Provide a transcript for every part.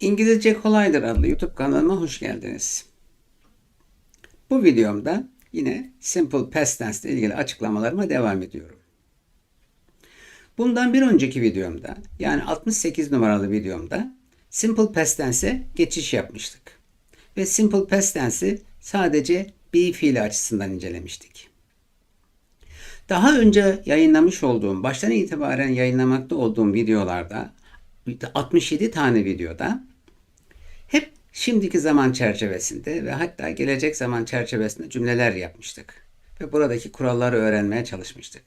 İngilizce Kolaydır adlı YouTube kanalıma hoş geldiniz. Bu videomda yine Simple Past Tense ile ilgili açıklamalarıma devam ediyorum. Bundan bir önceki videomda yani 68 numaralı videomda Simple Past Tense'e geçiş yapmıştık. Ve Simple Past Tense'i sadece be fiili açısından incelemiştik. Daha önce yayınlamış olduğum, baştan itibaren yayınlamakta olduğum videolarda 67 tane videoda hep şimdiki zaman çerçevesinde ve hatta gelecek zaman çerçevesinde cümleler yapmıştık. Ve buradaki kuralları öğrenmeye çalışmıştık.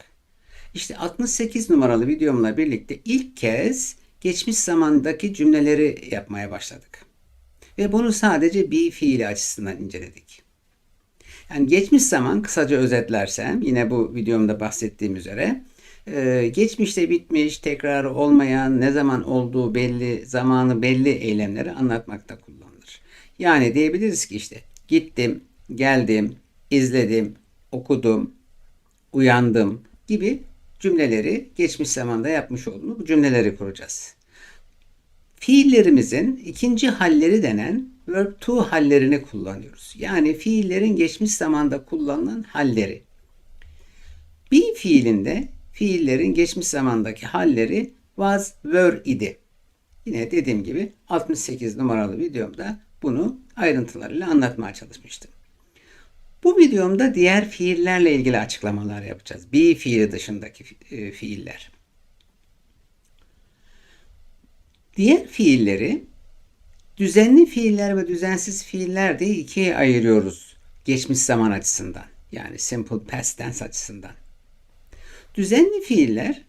İşte 68 numaralı videomla birlikte ilk kez geçmiş zamandaki cümleleri yapmaya başladık. Ve bunu sadece bir fiili açısından inceledik. Yani geçmiş zaman kısaca özetlersem yine bu videomda bahsettiğim üzere e, geçmişte bitmiş, tekrarı olmayan, ne zaman olduğu belli, zamanı belli eylemleri anlatmakta kullanılır. Yani diyebiliriz ki işte gittim, geldim, izledim, okudum, uyandım gibi cümleleri geçmiş zamanda yapmış olduğumuz bu cümleleri kuracağız. Fiillerimizin ikinci halleri denen verb to hallerini kullanıyoruz. Yani fiillerin geçmiş zamanda kullanılan halleri. Bir fiilinde fiillerin geçmiş zamandaki halleri was, were idi. Yine dediğim gibi 68 numaralı videomda bunu ayrıntılarıyla anlatmaya çalışmıştım. Bu videomda diğer fiillerle ilgili açıklamalar yapacağız. Be fiili dışındaki e, fiiller. Diğer fiilleri düzenli fiiller ve düzensiz fiiller diye ikiye ayırıyoruz geçmiş zaman açısından. Yani simple past tense açısından. Düzenli fiiller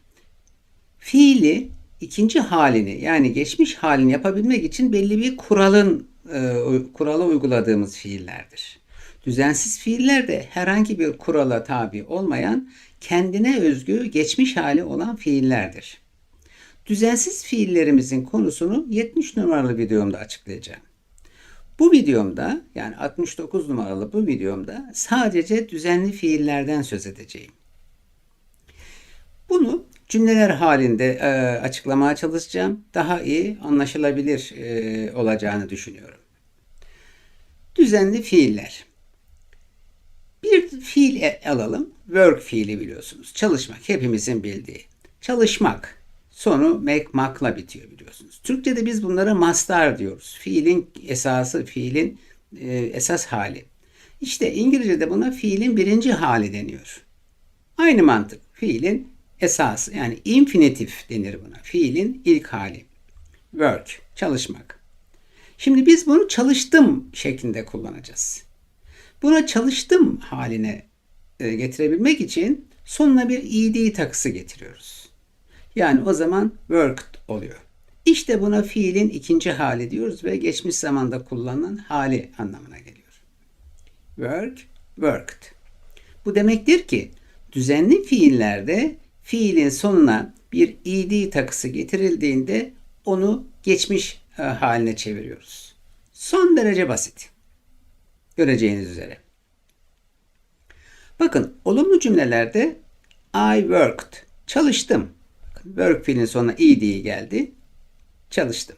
fiili ikinci halini yani geçmiş halini yapabilmek için belli bir kuralın e, kurala uyguladığımız fiillerdir. Düzensiz fiiller de herhangi bir kurala tabi olmayan kendine özgü geçmiş hali olan fiillerdir. Düzensiz fiillerimizin konusunu 70 numaralı videomda açıklayacağım. Bu videomda yani 69 numaralı bu videomda sadece düzenli fiillerden söz edeceğim. Bunu cümleler halinde e, açıklamaya çalışacağım. Daha iyi anlaşılabilir e, olacağını düşünüyorum. Düzenli fiiller. Bir fiil e, alalım. Work fiili biliyorsunuz. Çalışmak hepimizin bildiği. Çalışmak. Sonu make makla bitiyor biliyorsunuz. Türkçe'de biz bunlara mastar diyoruz. Fiilin esası, fiilin e, esas hali. İşte İngilizce'de buna fiilin birinci hali deniyor. Aynı mantık. Fiilin esası yani infinitif denir buna. Fiilin ilk hali. Work, çalışmak. Şimdi biz bunu çalıştım şeklinde kullanacağız. Buna çalıştım haline e, getirebilmek için sonuna bir ed takısı getiriyoruz. Yani o zaman worked oluyor. İşte buna fiilin ikinci hali diyoruz ve geçmiş zamanda kullanılan hali anlamına geliyor. Work, worked. Bu demektir ki düzenli fiillerde fiilin sonuna bir ed takısı getirildiğinde onu geçmiş e, haline çeviriyoruz. Son derece basit. Göreceğiniz üzere. Bakın olumlu cümlelerde I worked. Çalıştım. Work fiilin sonuna ed geldi. Çalıştım.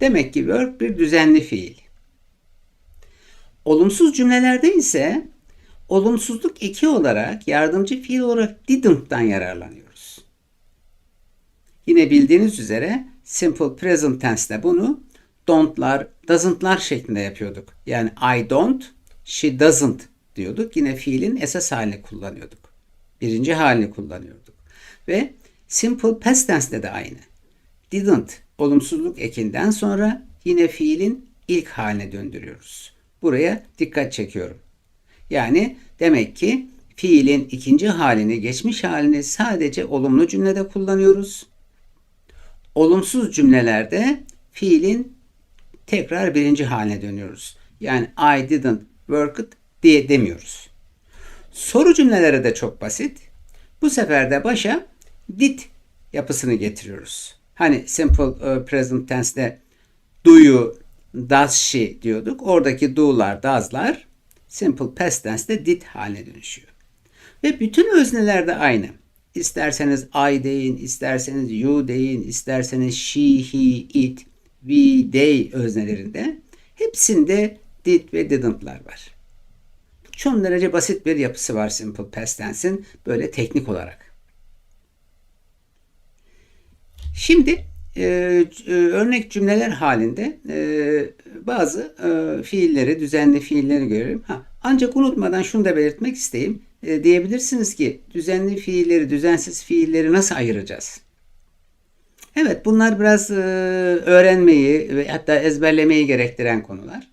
Demek ki work bir düzenli fiil. Olumsuz cümlelerde ise olumsuzluk eki olarak yardımcı fiil olarak didn't'tan yararlanıyoruz. Yine bildiğiniz üzere simple present tense'de bunu don't'lar, doesn't'lar şeklinde yapıyorduk. Yani I don't, she doesn't diyorduk. Yine fiilin esas halini kullanıyorduk. Birinci halini kullanıyorduk. Ve simple past tense'de de aynı. Didn't olumsuzluk ekinden sonra yine fiilin ilk haline döndürüyoruz. Buraya dikkat çekiyorum. Yani demek ki fiilin ikinci halini, geçmiş halini sadece olumlu cümlede kullanıyoruz. Olumsuz cümlelerde fiilin tekrar birinci haline dönüyoruz. Yani I didn't work it diye demiyoruz. Soru cümleleri de çok basit. Bu sefer de başa did yapısını getiriyoruz. Hani simple uh, present tense'de do you, does she diyorduk. Oradaki do'lar, does'lar simple past tense'de did haline dönüşüyor. Ve bütün özneler de aynı. İsterseniz I deyin, isterseniz you deyin, isterseniz she, he, it. we, they öznelerinde hepsinde did ve didn't'lar var. Çok derece basit bir yapısı var simple past tense'in böyle teknik olarak. Şimdi e, e, örnek cümleler halinde e, bazı fiilleri, düzenli fiilleri görelim. Ha, ancak unutmadan şunu da belirtmek isteyeyim. Diyebilirsiniz ki düzenli fiilleri, düzensiz fiilleri nasıl ayıracağız? Evet bunlar biraz öğrenmeyi ve hatta ezberlemeyi gerektiren konular.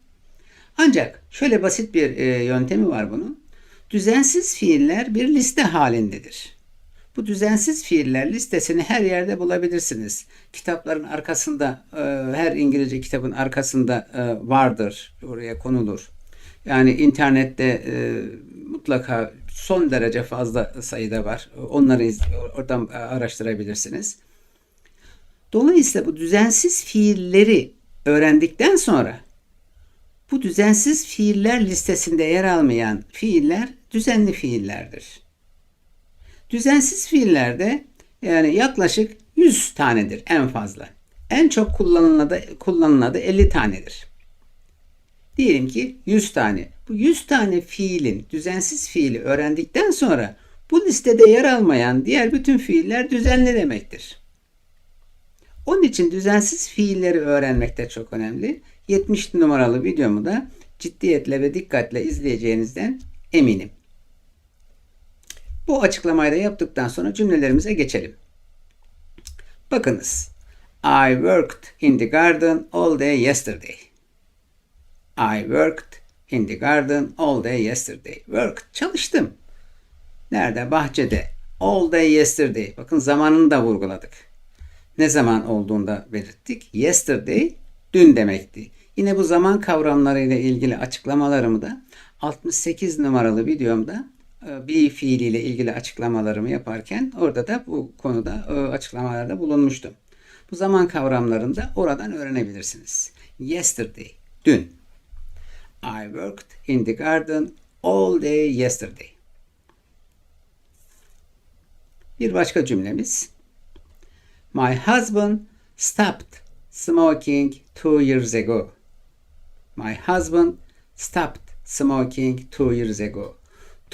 Ancak şöyle basit bir yöntemi var bunun. Düzensiz fiiller bir liste halindedir. Bu düzensiz fiiller listesini her yerde bulabilirsiniz. Kitapların arkasında, e, her İngilizce kitabın arkasında e, vardır. Oraya konulur. Yani internette e, mutlaka son derece fazla sayıda var. Onları oradan araştırabilirsiniz. Dolayısıyla bu düzensiz fiilleri öğrendikten sonra bu düzensiz fiiller listesinde yer almayan fiiller düzenli fiillerdir. Düzensiz fiillerde yani yaklaşık 100 tanedir en fazla. En çok kullanılan da, kullanılan da 50 tanedir. Diyelim ki 100 tane. Bu 100 tane fiilin düzensiz fiili öğrendikten sonra bu listede yer almayan diğer bütün fiiller düzenli demektir. Onun için düzensiz fiilleri öğrenmek de çok önemli. 70 numaralı videomu da ciddiyetle ve dikkatle izleyeceğinizden eminim. Bu açıklamayı da yaptıktan sonra cümlelerimize geçelim. Bakınız. I worked in the garden all day yesterday. I worked in the garden all day yesterday. Worked. Çalıştım. Nerede? Bahçede. All day yesterday. Bakın zamanını da vurguladık. Ne zaman olduğunda belirttik. Yesterday dün demekti. Yine bu zaman kavramlarıyla ilgili açıklamalarımı da 68 numaralı videomda bir fiiliyle ilgili açıklamalarımı yaparken orada da bu konuda e, açıklamalarda bulunmuştum. Bu zaman kavramlarını da oradan öğrenebilirsiniz. Yesterday, dün. I worked in the garden all day yesterday. Bir başka cümlemiz. My husband stopped smoking two years ago. My husband stopped smoking two years ago.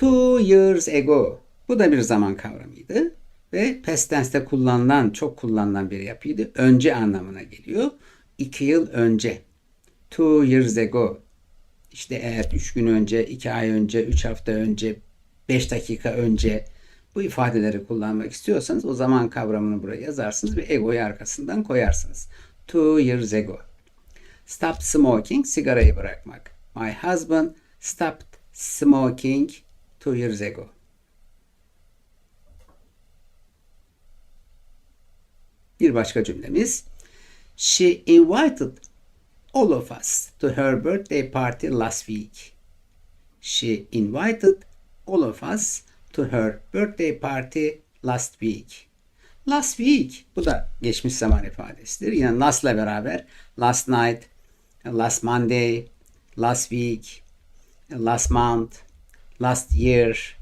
Two years ago. Bu da bir zaman kavramıydı. Ve past tense'te kullanılan, çok kullanılan bir yapıydı. Önce anlamına geliyor. İki yıl önce. Two years ago. İşte eğer üç gün önce, iki ay önce, üç hafta önce, beş dakika önce bu ifadeleri kullanmak istiyorsanız o zaman kavramını buraya yazarsınız ve egoyu arkasından koyarsınız. Two years ago. Stop smoking, sigarayı bırakmak. My husband stopped smoking two years ago. Bir başka cümlemiz. She invited all of us to her birthday party last week. She invited all of us to her birthday party last week. Last week bu da geçmiş zaman ifadesidir. Yine last'la beraber last night, last Monday, last week, last month, last year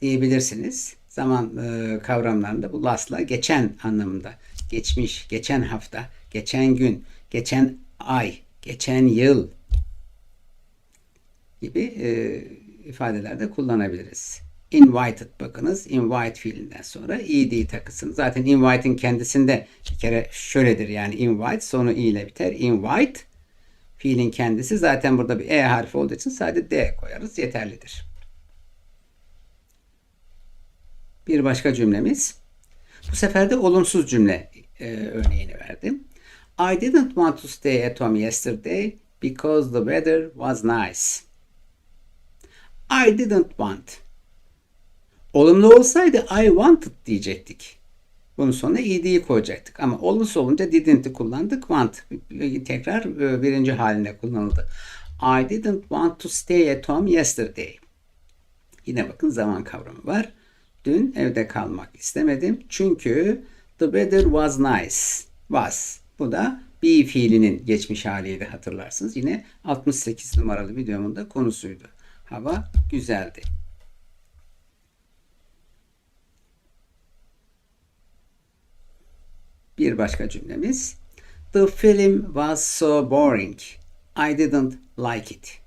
diyebilirsiniz. Zaman e, kavramlarında bu last'la geçen anlamında. Geçmiş, geçen hafta, geçen gün, geçen ay, geçen yıl gibi e, ifadelerde kullanabiliriz. Invited bakınız. Invite fiilinden sonra ed takısın. Zaten invite'in kendisinde bir kere şöyledir yani invite sonu i ile biter. Invite fiilin kendisi zaten burada bir e harfi olduğu için sadece d koyarız yeterlidir. Bir başka cümlemiz. Bu sefer de olumsuz cümle e, örneğini verdim. I didn't want to stay at home yesterday because the weather was nice. I didn't want. Olumlu olsaydı I wanted diyecektik. Bunun sonuna ed'yi koyacaktık. Ama olumsuz olunca didn't'i kullandık. Want tekrar e, birinci haline kullanıldı. I didn't want to stay at home yesterday. Yine bakın zaman kavramı var. Dün evde kalmak istemedim. Çünkü the weather was nice. Was. Bu da be fiilinin geçmiş haliydi hatırlarsınız. Yine 68 numaralı videomun da konusuydu. Hava güzeldi. Bir başka cümlemiz. The film was so boring. I didn't like it.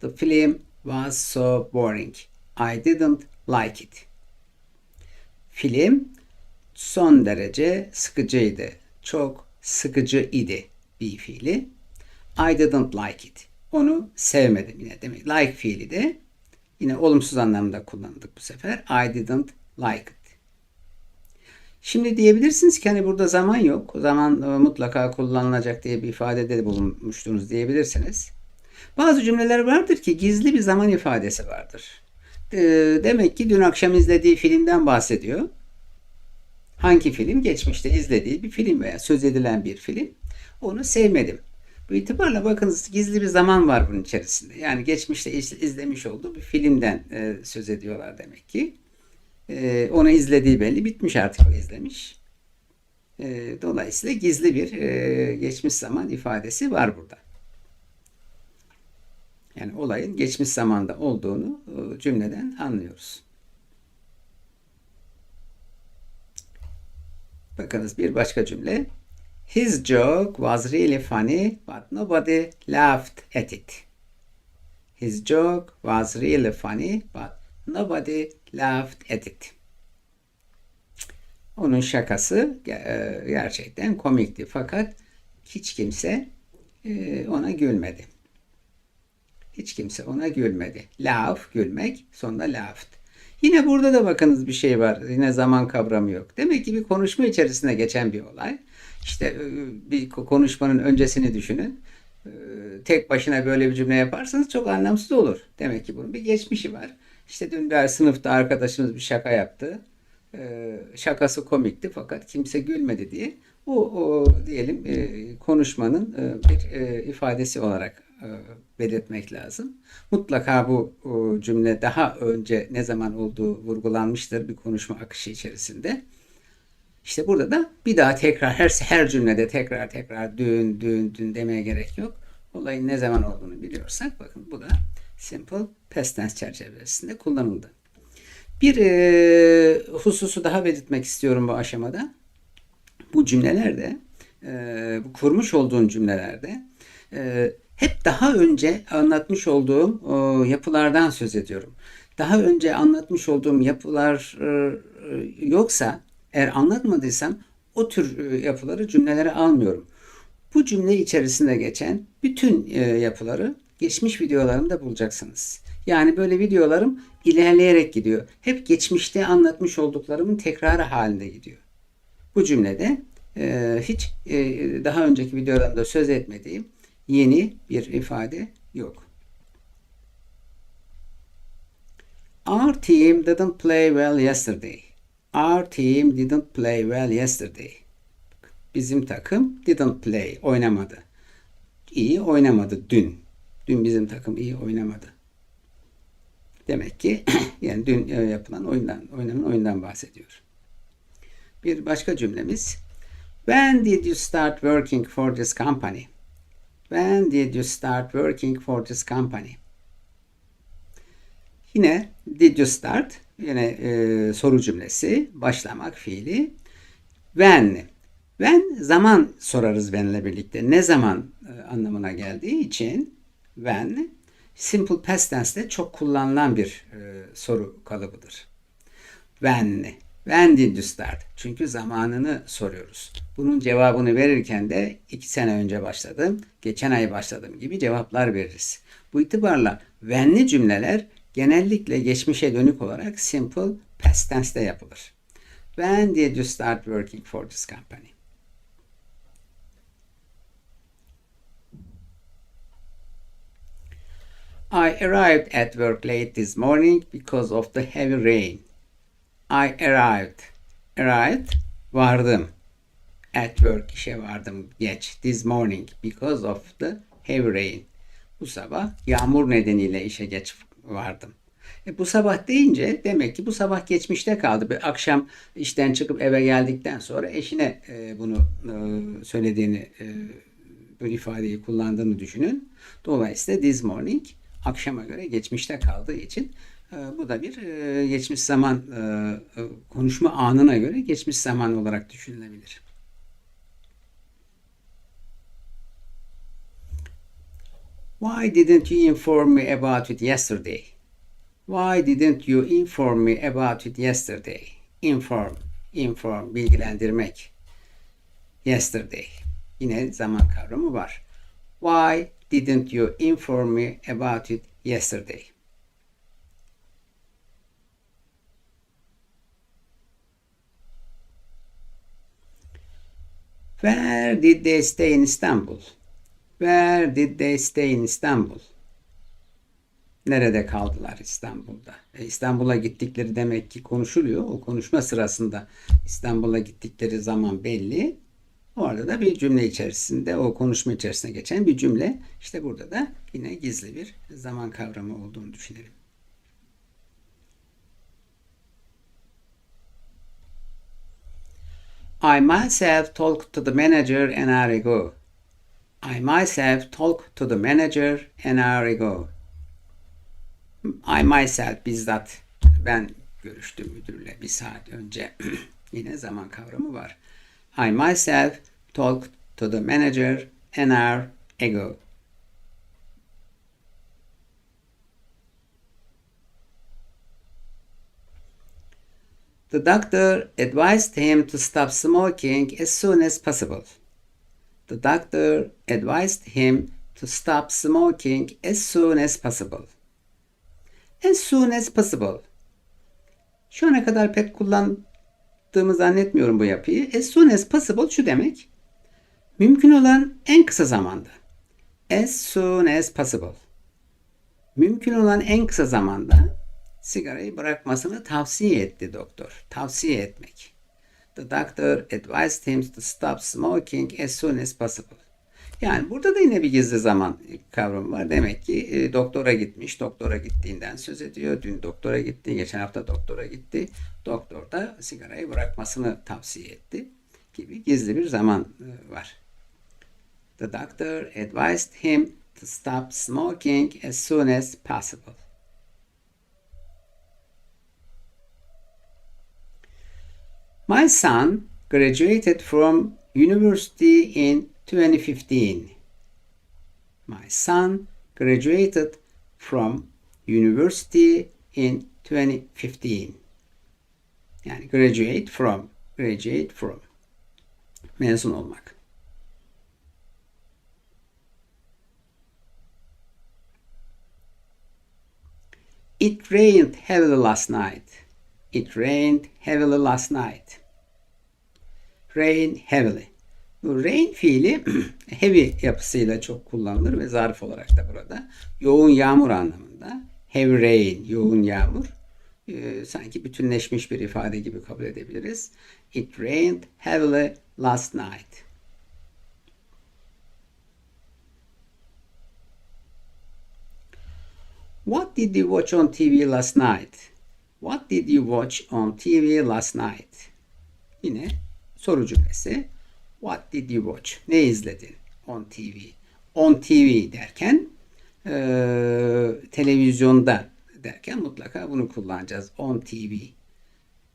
The film was so boring. I didn't like it. Film son derece sıkıcıydı. Çok sıkıcı idi bir fiili. I didn't like it. Onu sevmedim yine demek. Like fiili de yine olumsuz anlamda kullandık bu sefer. I didn't like it. Şimdi diyebilirsiniz ki hani burada zaman yok. Zaman e, mutlaka kullanılacak diye bir ifadede de bulunmuştunuz diyebilirsiniz. Bazı cümleler vardır ki gizli bir zaman ifadesi vardır. E, demek ki dün akşam izlediği filmden bahsediyor. Hangi film? Geçmişte izlediği bir film veya söz edilen bir film. Onu sevmedim. Bu itibarla bakınız gizli bir zaman var bunun içerisinde. Yani geçmişte iz- izlemiş olduğu bir filmden e, söz ediyorlar demek ki. E, onu izlediği belli. Bitmiş artık o izlemiş. E, dolayısıyla gizli bir e, geçmiş zaman ifadesi var burada. Yani olayın geçmiş zamanda olduğunu e, cümleden anlıyoruz. Bakınız bir başka cümle. His joke was really funny but nobody laughed at it. His joke was really funny but nobody laughed at it. Onun şakası e, gerçekten komikti fakat hiç kimse e, ona gülmedi. Hiç kimse ona gülmedi. Laugh, gülmek, sonunda laughed. Yine burada da bakınız bir şey var. Yine zaman kavramı yok. Demek ki bir konuşma içerisinde geçen bir olay. İşte e, bir konuşmanın öncesini düşünün. E, Tek başına böyle bir cümle yaparsanız çok anlamsız olur. Demek ki bunun bir geçmişi var. İşte dün bir sınıfta arkadaşımız bir şaka yaptı. E, Şakası komikti fakat kimse gülmedi diye. O, o diyelim konuşmanın bir ifadesi olarak belirtmek lazım. Mutlaka bu cümle daha önce ne zaman olduğu vurgulanmıştır bir konuşma akışı içerisinde. İşte burada da bir daha tekrar her her cümlede tekrar tekrar dün dün dün demeye gerek yok. Olayın ne zaman olduğunu biliyorsak bakın bu da simple past tense çerçevesinde kullanıldı. Bir e, hususu daha belirtmek istiyorum bu aşamada. Bu cümlelerde e, kurmuş olduğun cümlelerde e, hep daha önce anlatmış olduğum yapılardan söz ediyorum. Daha önce anlatmış olduğum yapılar e, yoksa eğer anlatmadıysam o tür e, yapıları cümlelere almıyorum. Bu cümle içerisinde geçen bütün e, yapıları geçmiş videolarımda bulacaksınız. Yani böyle videolarım ilerleyerek gidiyor. Hep geçmişte anlatmış olduklarımın tekrarı halinde gidiyor. Bu cümlede e, hiç e, daha önceki videolarımda söz etmediğim yeni bir ifade yok. Our team didn't play well yesterday. Our team didn't play well yesterday. Bizim takım didn't play, oynamadı. İyi oynamadı dün. Dün bizim takım iyi oynamadı. Demek ki yani dün yapılan oyundan, oynanan oyundan bahsediyor. Bir başka cümlemiz. When did you start working for this company? When did you start working for this company? Yine did you start yine e, soru cümlesi başlamak fiili when when zaman sorarız when'le birlikte ne zaman e, anlamına geldiği için when simple past tense'te çok kullanılan bir e, soru kalıbıdır. When when did? Çünkü zamanını soruyoruz. Bunun cevabını verirken de iki sene önce başladım, geçen ay başladım gibi cevaplar veririz. Bu itibarla when'li cümleler genellikle geçmişe dönük olarak simple past tense'de yapılır. When did you start working for this company? I arrived at work late this morning because of the heavy rain. I arrived. Arrived. Vardım. At work işe vardım geç. This morning because of the heavy rain. Bu sabah yağmur nedeniyle işe geç vardım. E, bu sabah deyince demek ki bu sabah geçmişte kaldı. Bir akşam işten çıkıp eve geldikten sonra eşine e, bunu e, söylediğini, e, bu ifadeyi kullandığını düşünün. Dolayısıyla this morning akşama göre geçmişte kaldığı için ee, bu da bir e, geçmiş zaman e, e, konuşma anına göre geçmiş zaman olarak düşünülebilir. Why didn't you inform me about it yesterday? Why didn't you inform me about it yesterday? Inform, inform, bilgilendirmek. Yesterday. Yine zaman kavramı var. Why didn't you inform me about it yesterday? Where did they stay in Istanbul? Where did they stay in Istanbul? Nerede kaldılar İstanbul'da? E, İstanbul'a gittikleri demek ki konuşuluyor. O konuşma sırasında İstanbul'a gittikleri zaman belli. Orada da bir cümle içerisinde, o konuşma içerisinde geçen bir cümle. İşte burada da yine gizli bir zaman kavramı olduğunu düşünelim. I myself talked to the manager an hour ago. I myself talked to the manager an hour ago. I myself bizzat ben görüştüm müdürle bir saat önce. Yine zaman kavramı var. I myself talked to the manager an hour ago. The doctor advised him to stop smoking as soon as possible. The doctor advised him to stop smoking as soon as possible. As soon as possible. Şu ana kadar pek kullandığımı zannetmiyorum bu yapıyı. As soon as possible şu demek. Mümkün olan en kısa zamanda. As soon as possible. Mümkün olan en kısa zamanda sigarayı bırakmasını tavsiye etti doktor. Tavsiye etmek. The doctor advised him to stop smoking as soon as possible. Yani burada da yine bir gizli zaman kavramı var. Demek ki e, doktora gitmiş, doktora gittiğinden söz ediyor. Dün doktora gitti, geçen hafta doktora gitti. Doktor da sigarayı bırakmasını tavsiye etti gibi gizli bir zaman e, var. The doctor advised him to stop smoking as soon as possible. My son graduated from university in 2015. My son graduated from university in 2015. Yani graduate from, graduate from. Mezun olmak. It rained heavily last night. It rained heavily last night. Rain heavily. Bu rain fiili heavy yapısıyla çok kullanılır ve zarf olarak da burada. Yoğun yağmur anlamında. Heavy rain, yoğun yağmur. Ee, sanki bütünleşmiş bir ifade gibi kabul edebiliriz. It rained heavily last night. What did you watch on TV last night? What did you watch on TV last night? Yine soru cümlesi. What did you watch? Ne izledin on TV? On TV derken e, televizyonda derken mutlaka bunu kullanacağız. On TV.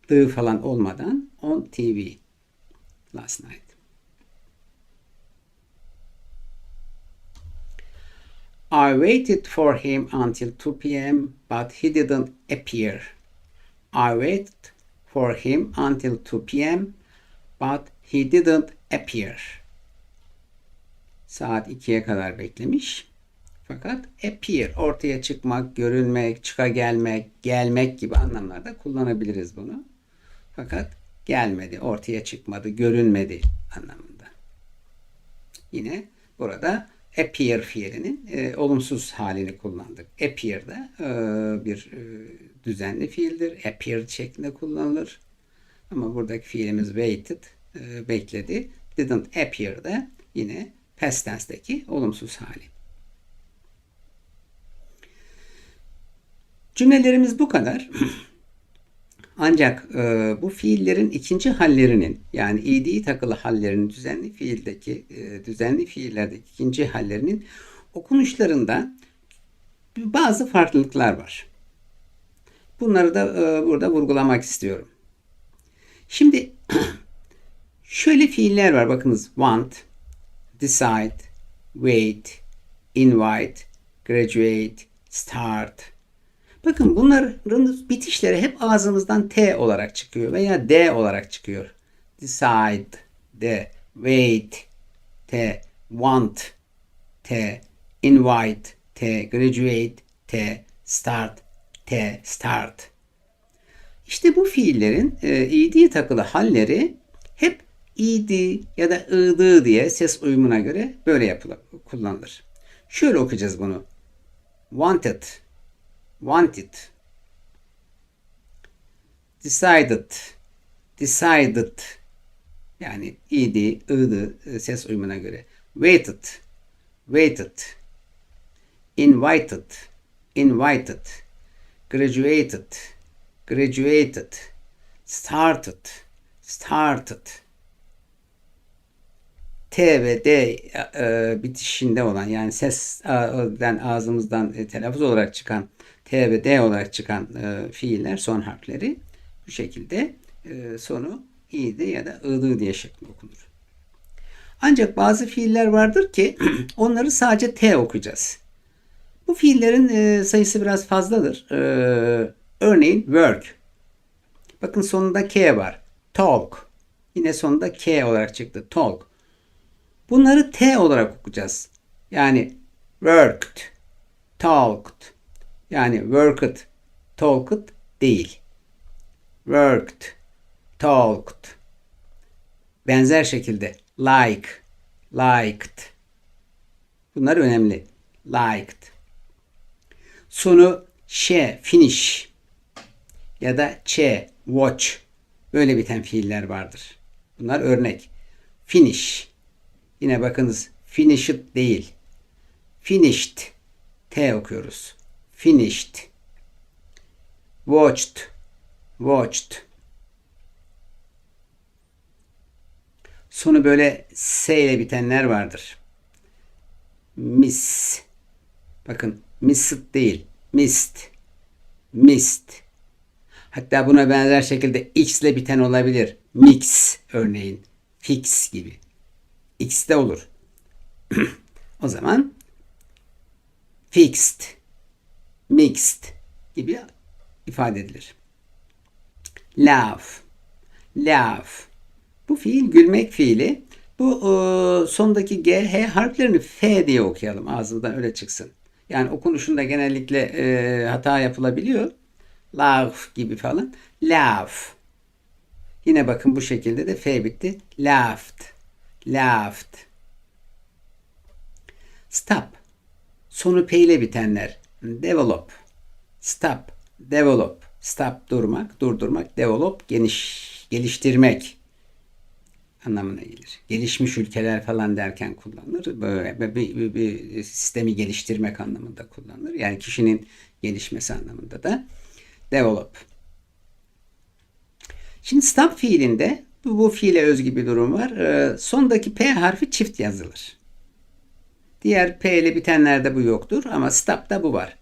Dı falan olmadan on TV last night. I waited for him until 2 p.m. but he didn't appear. I waited for him until 2 p.m. but he didn't appear. Saat 2'ye kadar beklemiş. Fakat appear ortaya çıkmak, görünmek, çıka gelmek, gelmek gibi anlamlarda kullanabiliriz bunu. Fakat gelmedi, ortaya çıkmadı, görünmedi anlamında. Yine burada appear fiilinin e, olumsuz halini kullandık. Appear da e, bir e, düzenli fiildir. Appeared şeklinde kullanılır. Ama buradaki fiilimiz waited, e, bekledi. Didn't appear da yine past tense'deki olumsuz hali. Cümlelerimiz bu kadar. Ancak e, bu fiillerin ikinci hallerinin yani id'yi takılı hallerinin düzenli fiildeki e, düzenli fiillerdeki ikinci hallerinin okunuşlarında bazı farklılıklar var. Bunları da e, burada vurgulamak istiyorum. Şimdi şöyle fiiller var bakınız want, decide, wait, invite, graduate, start. Bakın bunların bitişleri hep ağzımızdan T olarak çıkıyor veya D olarak çıkıyor. Decide, D, wait, T, want, T, invite, T, graduate, T, start, T, start. İşte bu fiillerin e, id takılı halleri hep id ya da ıdı diye ses uyumuna göre böyle yapılır, kullanılır. Şöyle okuyacağız bunu. Wanted, wanted, decided, decided, yani id, ıdı ses uyumuna göre. Waited, waited, invited, invited, graduated, graduated, started, started. T ve D e, bitişinde olan yani sesten ağzımızdan e, telaffuz olarak çıkan T ve D olarak çıkan e, fiiller son harfleri bu şekilde e, sonu i'di ya da ı'dı diye şeklinde okunur. Ancak bazı fiiller vardır ki onları sadece T okuyacağız. Bu fiillerin e, sayısı biraz fazladır. E, örneğin work. Bakın sonunda K var. Talk. Yine sonunda K olarak çıktı. Talk. Bunları T olarak okuyacağız. Yani worked, talked. Yani worked, talked değil. Worked, talked. Benzer şekilde like, liked. Bunlar önemli. Liked. Sonu she, finish ya da che, watch. Böyle biten fiiller vardır. Bunlar örnek. Finish. Yine bakınız finished değil. Finished. T okuyoruz. Finished. Watched. Watched. Sonu böyle S ile bitenler vardır. Miss. Bakın missed değil. Missed. Missed. Hatta buna benzer şekilde X ile biten olabilir. Mix örneğin. Fix gibi. X'de olur. o zaman fixed, mixed gibi ifade edilir. Laugh, laugh. Bu fiil gülmek fiili. Bu e, sondaki G, H harflerini F diye okuyalım. Ağzımdan öyle çıksın. Yani okunuşunda genellikle e, hata yapılabiliyor. Laugh gibi falan. Laugh. Yine bakın bu şekilde de F bitti. Laughed laughed. Stop. Sonu P ile bitenler. Develop. Stop. Develop. Stop durmak, durdurmak. Develop geniş, geliştirmek anlamına gelir. Gelişmiş ülkeler falan derken kullanılır. Böyle bir, bir, bir sistemi geliştirmek anlamında kullanılır. Yani kişinin gelişmesi anlamında da develop. Şimdi stop fiilinde bu fiile özgü bir durum var. E, sondaki P harfi çift yazılır. Diğer P ile bitenlerde bu yoktur ama stop'ta bu var.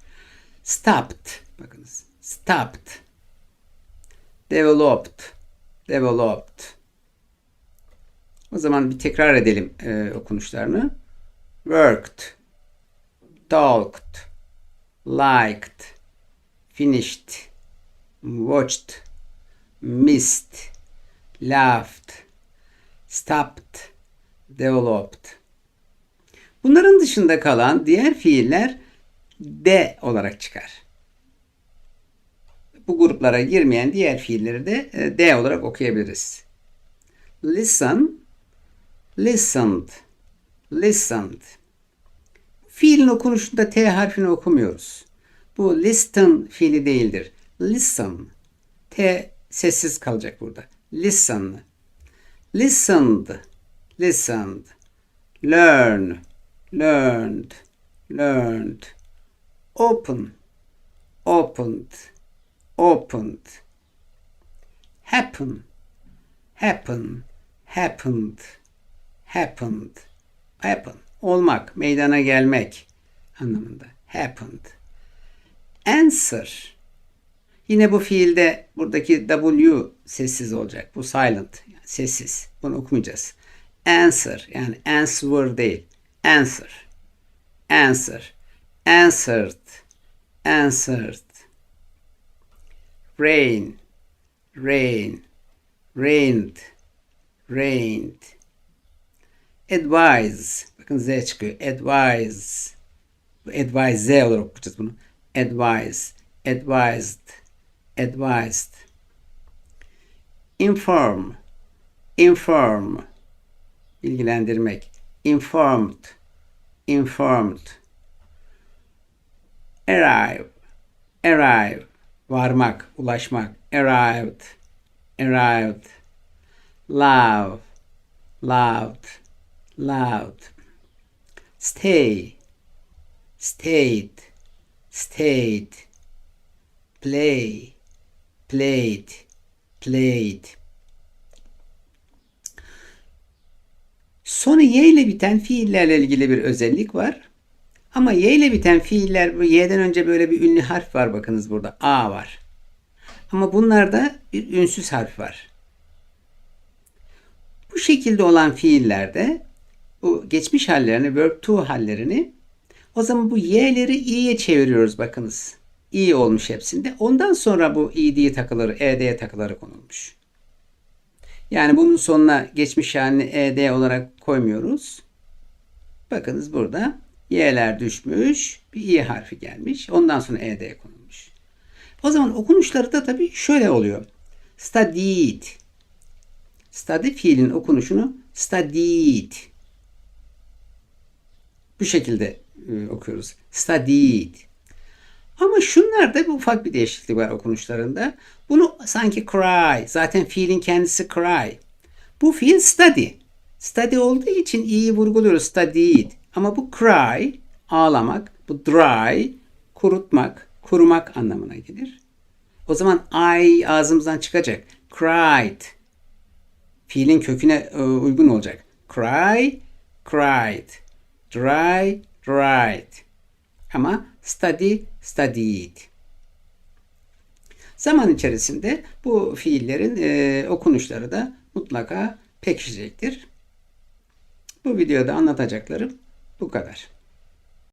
Stopped. Bakınız. Stopped. Developed. Developed. O zaman bir tekrar edelim e, okunuşlarını. Worked. Talked. Liked. Finished. Watched. Missed laughed, stopped, developed. Bunların dışında kalan diğer fiiller de olarak çıkar. Bu gruplara girmeyen diğer fiilleri de de olarak okuyabiliriz. Listen, listened, listened. Fiilin okunuşunda T harfini okumuyoruz. Bu listen fiili değildir. Listen. T sessiz kalacak burada. listen, listened, listened, learn, learned, learned, open, opened, opened, happen, happen, happened, happened, happen, olmak, meydana gelmek anlamında. Happened. Answer, Yine bu fiilde buradaki W sessiz olacak. Bu silent. Yani sessiz. Bunu okumayacağız. Answer yani answer değil. Answer. Answer. answered, answered. Rain, rain, rained, rained. Advise, bakın Z çıkıyor. Advise, advise Z olarak okuyacağız bunu. Advise, advised, advised. Inform, inform, bilgilendirmek. Informed, informed. Arrive, arrive, varmak, ulaşmak. Arrived, arrived. Love, loved, loved. Stay, stayed, stayed. Play, played, played. Sonu y ile biten fiillerle ilgili bir özellik var. Ama y ile biten fiiller, bu y'den önce böyle bir ünlü harf var bakınız burada. A var. Ama bunlarda bir ünsüz harf var. Bu şekilde olan fiillerde bu geçmiş hallerini, verb to hallerini o zaman bu y'leri i'ye çeviriyoruz bakınız. İ olmuş hepsinde. Ondan sonra bu id takıları, ed takıları konulmuş. Yani bunun sonuna geçmiş halini ed olarak koymuyoruz. Bakınız burada y'ler düşmüş, bir i harfi gelmiş. Ondan sonra ed konulmuş. O zaman okunuşları da tabii şöyle oluyor. Studied. Study fiilin okunuşunu studied. Bu şekilde e, okuyoruz. Studied. Ama şunlarda bir ufak bir değişiklik var okunuşlarında. Bunu sanki cry. Zaten fiilin kendisi cry. Bu fiil study. Study olduğu için iyi vurguluyoruz. Studied. Ama bu cry ağlamak. Bu dry kurutmak, kurumak anlamına gelir. O zaman I ağzımızdan çıkacak. Cried. Fiilin köküne e, uygun olacak. Cry, cried. Dry, dried. Ama study, studied. Zaman içerisinde bu fiillerin e, okunuşları da mutlaka pekişecektir. Bu videoda anlatacaklarım bu kadar.